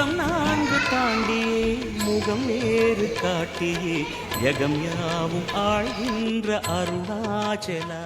யுகம் நான்கு தாண்டியே முகம் ஏறு காட்டியே யகம் யாவும் ஆழ்கின்ற அருணாச்சலா.